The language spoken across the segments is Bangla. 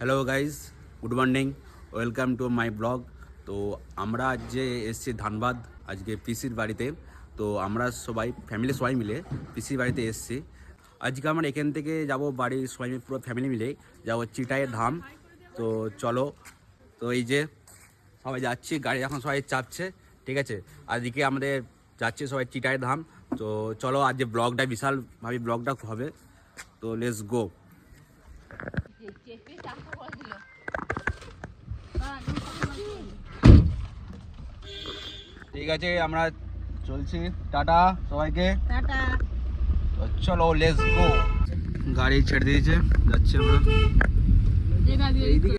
Hello guys good morning welcome to my blog তো আমরা আজ যে এসছি ধানবাদ, আজকে পিসির বাড়িতে। তো আমরা সবাই ফ্যামিলি সবাই মিলে পিসির বাড়িতে এসছি। আজকে আমরা এখান থেকে যাব, বাড়ির সবাই মিলে, পুরো ফ্যামিলি মিলে যাব চিটাইয়ের ধাম। তো চলো, তো এই যে সবাই যাচ্ছি, গাড়ি এখন সবাই চাপছে, ঠিক আছে? আজকে আমাদের যাচ্ছে সবাই চিটাইয়ের ধাম। তো চলো আজ যে ব্লগটা বিশালভাবে ব্লগটা হবে। তো লেটস গো ঠিক আছে আমরা চলছি। টাটা সবাইকে। টাটা। তো চলো লেটস গো গাড়ি ছেড়ে দিয়েছে যাচ্ছি আমরা। এইদিকে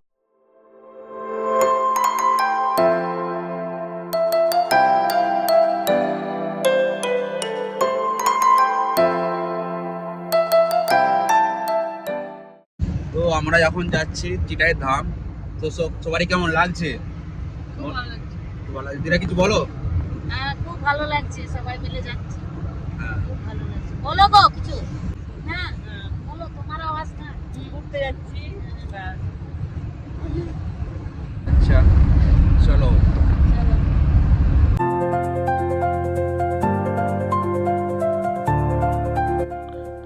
তো আমরা যখন যাচ্ছি চিটাইয়ের ধাম। তো সব সবারই কেমন লাগছে। দিদা কিছু বলো? হ্যাঁ খুব ভালো লাগছে সবাই মিলে যাচ্ছি। হ্যাঁ। খুব ভালো লাগছে। বলো গো কিছু? হ্যাঁ বলো তোমার আওয়াজ না। ঘুরতে যাচ্ছি আচ্ছা চলো। চলো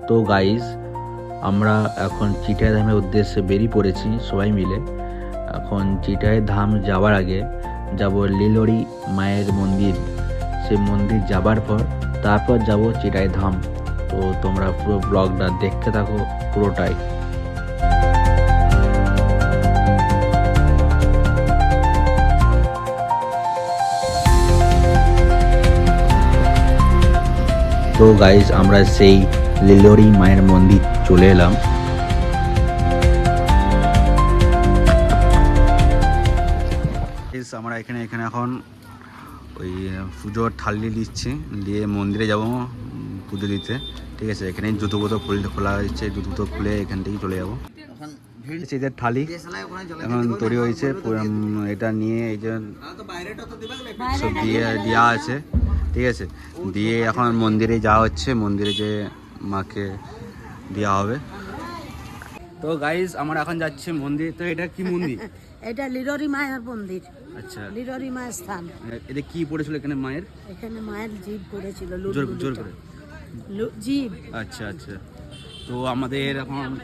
তো গাইস আমরা এখন চিটাই ধামের উদ্দেশ্যে বেরিয়ে পড়েছি সবাই মিলে। এখন চিটাই ধাম যাওয়ার আগে যাব লিলোরি মায়ের মন্দির। সেই মন্দির যাবার পর তারপর যাব চিটাই ধাম তো তোমরা পুরো ব্লগটা দেখতে থাকো পুরোটাই। তো গাইজ আমরা সেই লিলোরি মায়ের মন্দির চলে এলাম। আমরা এখানে এখানে এখন ওই পুজোর থালি দিচ্ছি। দিয়ে মন্দিরে যাব পুজো দিতে। ঠিক আছে এখানে জুতো বুতো খুলতে খোলা হয়েছে জুতো বুতো খুলে এখান থেকেই চলে যাব। এদের থালি এখন তৈরি হয়েছে এটা নিয়ে এই যে সব দিয়ে দেওয়া আছে। ঠিক আছে দিয়ে এখন মন্দিরে যাওয়া হচ্ছে মন্দিরে যে মাকে দেওয়া হবে। তো গাইজ আমরা এখন যাচ্ছি মন্দির। তো এটা কি মন্দির? এটা লিররি মায়ের মন্দির। আচ্ছা। মায়ের স্থান। এটা কি পড়েছিল এখানে মায়ের? এখানে মায়ের জীব পড়েছিল জোর জোর করে। লু- জীব। আচ্ছা আচ্ছা। তো আমাদের এখন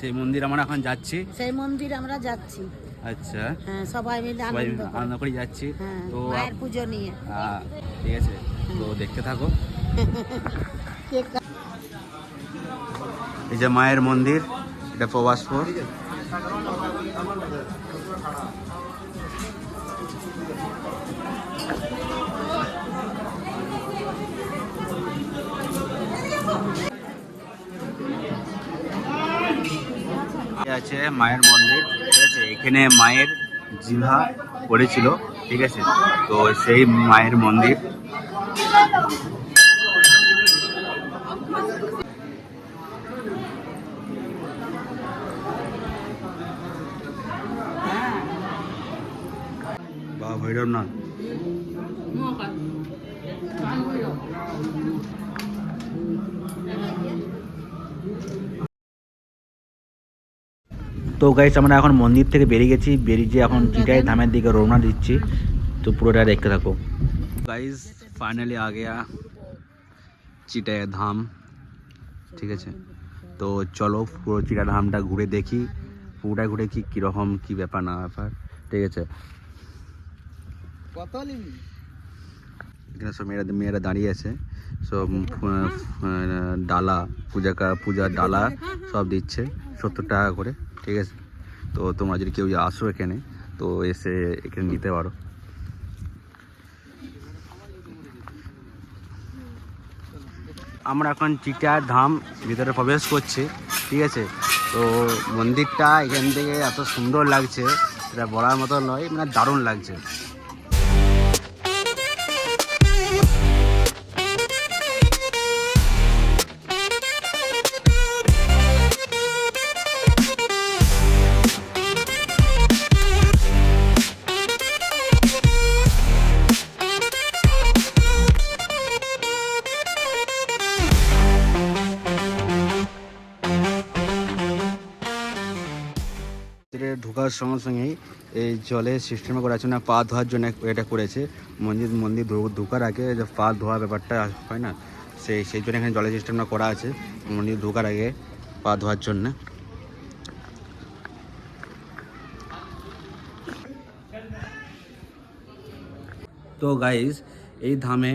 সেই মন্দির আমরা এখন যাচ্ছি। সেই মন্দির আমরা যাচ্ছি। আচ্ছা। হ্যাঁ সবাই মিলে আনন্দ করে। আনন্দ করে যাচ্ছি। হ্যাঁ তো মায়ের পুজো নিয়ে। ঠিক আছে। তো দেখতে থাকো। এই যে মায়ের মন্দির এটা প্রবাসপুর আছে মায়ের মন্দির, ঠিক আছে? এখানে মায়ের জিভা পড়েছিল, ঠিক আছে? তো সেই মায়ের মন্দির। ভৈরবনাথ। তো গাইস আমরা এখন মন্দির থেকে বেরিয়ে গেছি। বেরিয়ে এখন চিটাই ধামের দিকে রওনা দিচ্ছি। তো পুরোটা দেখতে থাকো। গাইস ফাইনালি আ গেয়া চিটায় ধাম। ঠিক আছে? তো চলো পুরো চিটা ধামটা ঘুরে দেখি। পুরোটা ঘুরে কি কীরকম কি ব্যাপার না ব্যাপার। ঠিক আছে? এখানে সব মেয়েরা মেয়েরা দাঁড়িয়ে আছে। সব ডালা পূজা পূজার ডালা হ্যাঁ, হ্যাঁ। সব দিচ্ছে। সত্তর টাকা করে। ঠিক আছে? তো তোমরা যদি কেউ আসো এখানে, তো এসে এখানে নিতে পারো। আমরা এখন চিটার ধাম ভিতরে প্রবেশ করছি, ঠিক আছে? তো মন্দিরটা এখান থেকে এত সুন্দর লাগছে এটা বলার মতো নয় মানে দারুণ লাগছে। ঢোকার সঙ্গে, সঙ্গেই এই জলের সিস্টেম করার জন্য পা ধোয়ার জন্য এটা করেছে। মন্দির মন্দির ঢোকার আগে যে পা ধোয়া ব্যাপারটা হয় না, সেই সেই জন্য এখানে জলের সিস্টেমটা করা আছে। মন্দির ঢোকার আগে পা ধোয়ার জন্য। তো গাইস এই ধামে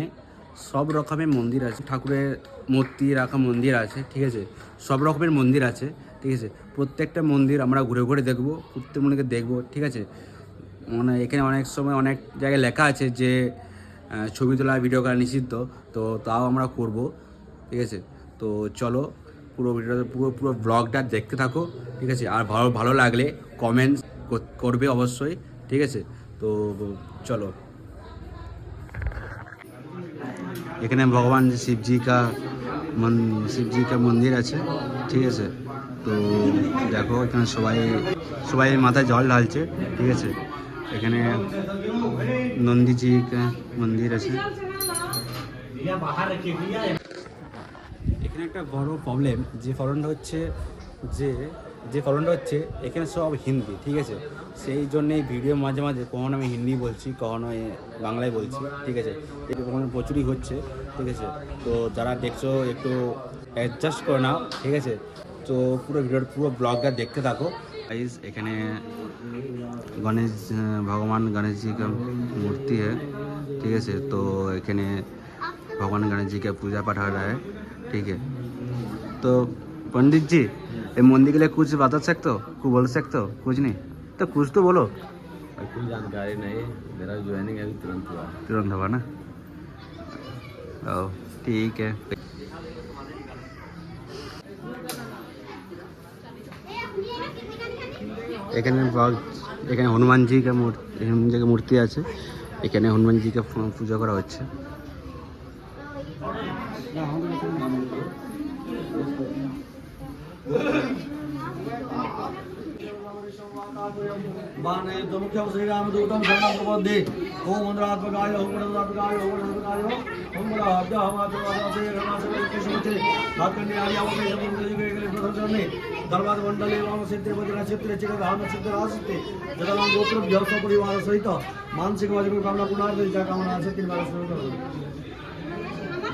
সব রকমের মন্দির আছে। ঠাকুরের মূর্তি রাখা মন্দির আছে, ঠিক আছে? সব রকমের মন্দির আছে, ঠিক আছে? প্রত্যেকটা মন্দির আমরা ঘুরে ঘুরে দেখব প্রত্যেক মন্দিরকে দেখব, ঠিক আছে? মানে এখানে অনেক সময় অনেক জায়গায় লেখা আছে যে ছবি তোলা ভিডিও করা নিষিদ্ধ, তো তাও আমরা করব, ঠিক আছে? তো চলো, পুরো ভিডিওটা পুরো পুরো ব্লগটা দেখতে থাকো, ঠিক আছে? আর ভালো ভালো লাগলে কমেন্টস করবে অবশ্যই, ঠিক আছে? তো চলো। এখানে ভগবান শিব জি কা মন- শিব কা মন্দির আছে, ঠিক আছে? তো দেখো, এখানে সবাই সবাই মাথায় জল ঢালছে, ঠিক আছে? এখানে নন্দীজি মন্দির আছে। এখানে একটা বড় প্রবলেম যে ফলনটা হচ্ছে যে যে ফলনটা হচ্ছে, এখানে সব হিন্দি, ঠিক আছে? সেই জন্যই ভিডিও মাঝে মাঝে, কখনো আমি হিন্দি বলছি, কখনো বাংলায় বলছি, ঠিক আছে? কখনো প্রচুরই হচ্ছে, ঠিক আছে? তো যারা দেখছ, একটু অ্যাডজাস্ট করে নাও, ঠিক আছে? তো পুরো ভিডিওর পুরো ব্লগটা দেখতে থাকো गाइस এখানে গণেশ আহ, ভগবান गणेश जी का मूर्ति है ठीक है से तो এখানে भगवान गणेश जी का पूजा पाठ हो रहा है ठीक है तो पंडित जी ये मंदिर के लिए कुछ बता सकते हो कुछ बोल सकते हो कुछ नहीं तो कुछ तो बोलो कोई जानकारी नहीं मेरा ज्वाइनिंग अभी तुरंत हुआ तुरंत हवा ना ओ ठीक है এখানে এখানে হনুমানজিকে হনুমানজিকে মূর্তি আছে। এখানে হনুমানজিকে পূজা করা হচ্ছে। मुख्यम श्रीरामदूतम शरणं प्रपद्ये ओम मंत्रात्मकाय ओम गणनात्मकाय ओम गणनात्मकाय ओम गणाभ्य हमात्मकाय रणासवे कृष्णचे भाकंडे आर्य अवमे शब्दे गले प्रसन्ने धर्माद मंडले वाम सिद्धे वज्र चित्रे चिर धाम सिद्ध रासिते जगदान गोत्र व्यवस परिवार सहित मानसिक वज्र कामना पुनार्थ जा कामना আছে তিন বার শুরু করুন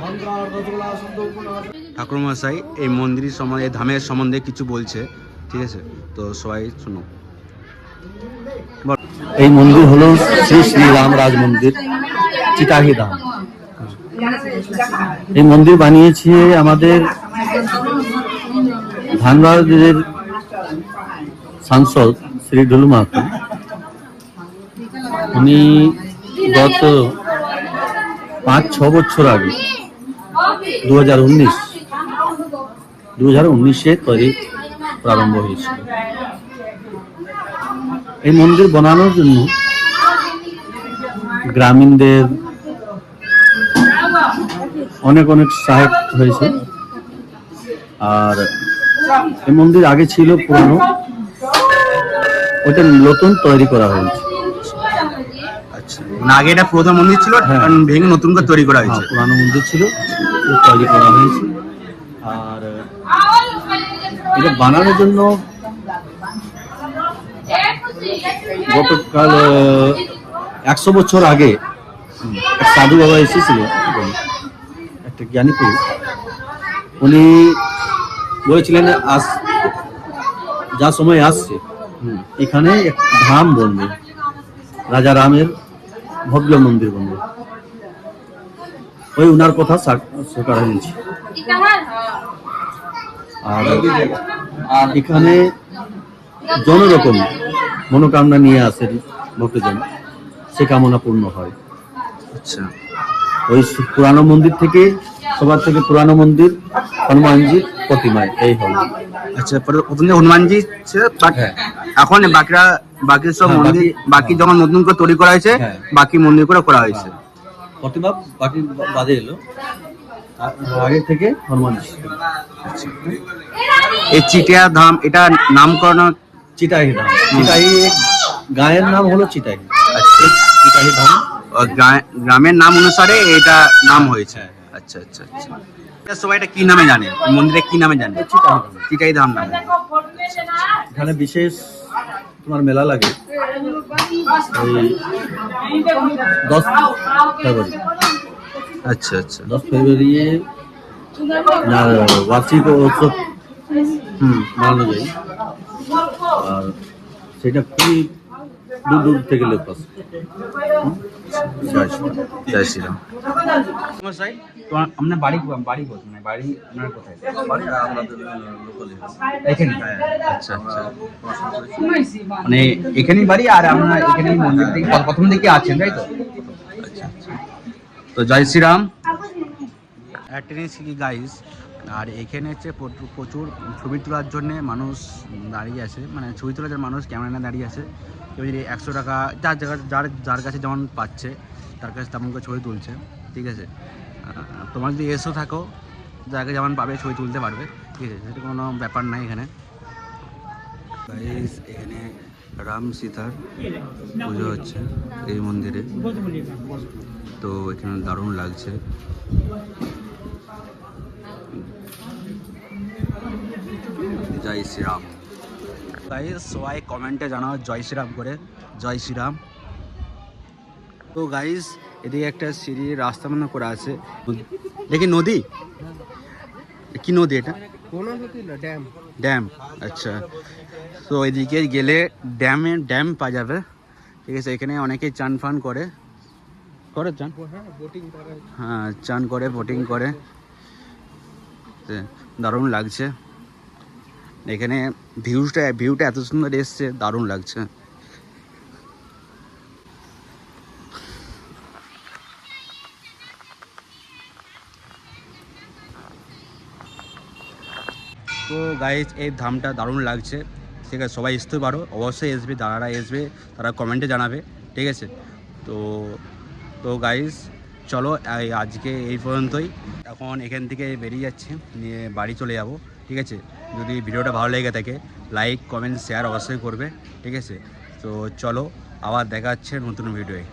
মন্ত্রার্থ চলা সন্তোষ পুনার্থ ঠাকুরমশাই এই মন্দির সম্বন্ধে এই ধামের সম্বন্ধে কিছু বলছে ঠিক আছে তো সবাই শুনো এই মন্দির হলো শ্রী শ্রী রাম রাজ মন্দির চিতাহি ধাম। এই মন্দির বানিয়েছে আমাদের ধানবাদের সাংসদ শ্রী ডুলু মাহাতো। উনি গত পাঁচ, ছ বছর আগে দু হাজার উনিশ দু হাজার উনিশে তৈরি প্রারম্ভ হয়েছিল। এই মন্দির বানানোর জন্য গ্রামীণদের অনেক অনেক সাহায্য হয়েছে। আর এই মন্দির আগে ছিল পুরানো। ওটা নতুন তৈরি করা হয়েছে। আচ্ছা মানে আগে এটা প্রধান মন্দির ছিল হ্যাঁ। ভেঙে নতুন করে তৈরি করা হ্যাঁ, হয়েছে পুরানো মন্দির ছিল ওটা তৈরি করা হয়েছে। আর এটা বানানোর জন্য গতকাল একশো বছর আগে সাধু বাবা এসেছিল একটা জ্ঞানী পুরুষ। উনি বলেছিলেন, আস, যা সময় আসছে এখানে ধাম বনবে, রাজা রামের ভব্য মন্দির বনবে। ওই উনার কথা সরকার হয়েছে। আর এখানে জন রকম মনোকামনা নিয়ে আসে ভক্তজন। সে কামনা পূর্ণ হয়। আচ্ছা। ওই পুরানো মন্দির থেকে সবার থেকে পুরানো মন্দির হনুমানজির প্রতিমায় এই হল। আচ্ছা প্রথমে হনুমানজি হ্যাঁ। এখন বাকিরা বাকি সব হ্যাঁ, মন্দির বাকি- যখন নতুন করে তৈরি করা হয়েছে হ্যাঁ। বাকি মন্দির করে করা হয়েছে। প্রতিমা বাকি বাদে এলো। আগে থেকে হনুমানজি। এই চিটিয়া ধাম এটা নামকরণ চিটাহি ধাম। এক গায়ের নাম হলো চিটাহি। আচ্ছা। চিটাহি ধাম। গ্রামের নাম অনুসারে এটা নাম হয়েছে। হ্যাঁ, আচ্ছা আচ্ছা। আচ্ছা সবাই এটা কি নামে জানে? মন্দিরে কি নামে জানে? চিটাই ধাম। নামে। এখানে বিশেষ তোমার মেলা লাগে। দশ ফেব্রুয়ারি। আচ্ছা আচ্ছা। দশ ফেব্রুয়ারি বার্ষিক উৎসব। হুম। মানানো যায়। আর সেটা খুবই দূর দূর থেকে লোক আসে। জয় শ্রীরাম। তোমার আপনার বাড়ি বাড়ি কোথায়? মানে বাড়ি আপনার কোথায়? বাড়ি আমাদের লোকালে এখানে আচ্ছা আচ্ছা। মানে এখানেই বাড়ি আর আমরা এখানেই মন্দির থেকে প্রথম দিকে আছেন তাই তো? আচ্ছা আচ্ছা। তো জয় শ্রীরাম। অ্যাটেন্স কি গাইস আর এখানে হচ্ছে প্রচুর- ছবি তোলার জন্যে মানুষ দাঁড়িয়ে আছে। মানে ছবি তোলার জন্য মানুষ ক্যামেরা নিয়ে দাঁড়িয়ে আছে। কেউ যদি একশো টাকা, যার জায়গা, যার যার কাছে যেমন পাচ্ছে, তার কাছে তেমন করে ছবি তুলছে, ঠিক আছে? তোমার যদি এসও থাকো যাকে যেমন পাবে, ছবি তুলতে পারবে, ঠিক আছে? সেটা কোনো ব্যাপার নাই এখানে। এখানে রাম সীতার পুজো হচ্ছে এই মন্দিরে। তো এখানে দারুণ লাগছে। জয় শ্রীরাম। গাইস সবাই কমেন্টে জানাও জয় শ্রীরাম করে। জয় শ্রীরাম। তো গাইস এদিকে একটা সিঁড়ির রাস্তা মনে করা আছে। দেখি নদী? কি নদী এটা? ড্যাম আচ্ছা। তো এদিকে গেলে ড্যামে ড্যাম পাওয়া যাবে। ঠিক আছে এখানে অনেকেই চান ফান করে। করে চান? হ্যাঁ চান করে বোটিং করে। দারুণ লাগছে। এখানে ভিউটা ভিউটা এত সুন্দর এসছে, দারুণ লাগছে। তো গাইজ এই ধামটা দারুণ লাগছে। ঠিক আছে, সবাই আসতে পারো। অবশ্যই আসবে, যারা আসবে, তারা কমেন্টে জানাবে। ঠিক আছে? তো তো গাইজ চলো আজকে এই পর্যন্তই। এখন এখান থেকে বেরিয়ে যাচ্ছি, নিয়ে বাড়ি চলে যাব। ঠিক আছে? যদি ভিডিওটা ভালো লেগে থাকে লাইক কমেন্ট শেয়ার অবশ্যই করবে, ঠিক আছে? তো চলো, আবার দেখা হচ্ছে নতুন ভিডিওয়ে